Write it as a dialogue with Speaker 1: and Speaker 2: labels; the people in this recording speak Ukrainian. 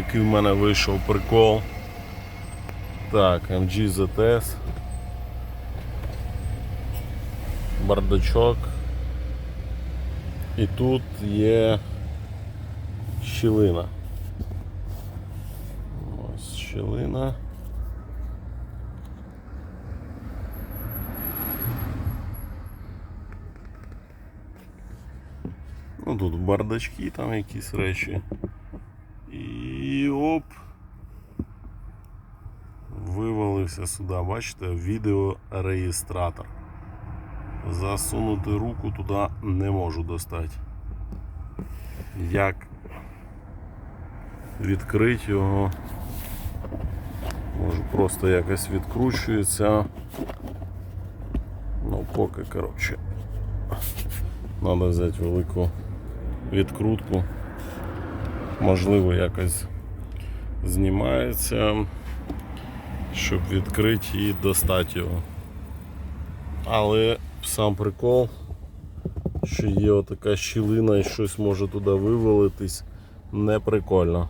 Speaker 1: який в мене вийшов прикол. Так, MG ZS. Бардачок. І тут є щілина. Ось щілина. Ну тут бардачки там якісь речі. І оп. Вивалився сюди, бачите, відеореєстратор. Засунути руку туди не можу достати. Як відкрити його? Може просто якось відкручується. Ну поки коротше. Треба взяти велику відкрутку. Можливо, якось знімається, щоб відкрити і достати його. Але сам прикол, що є отака щілина і щось може туди вивалитись, не прикольно.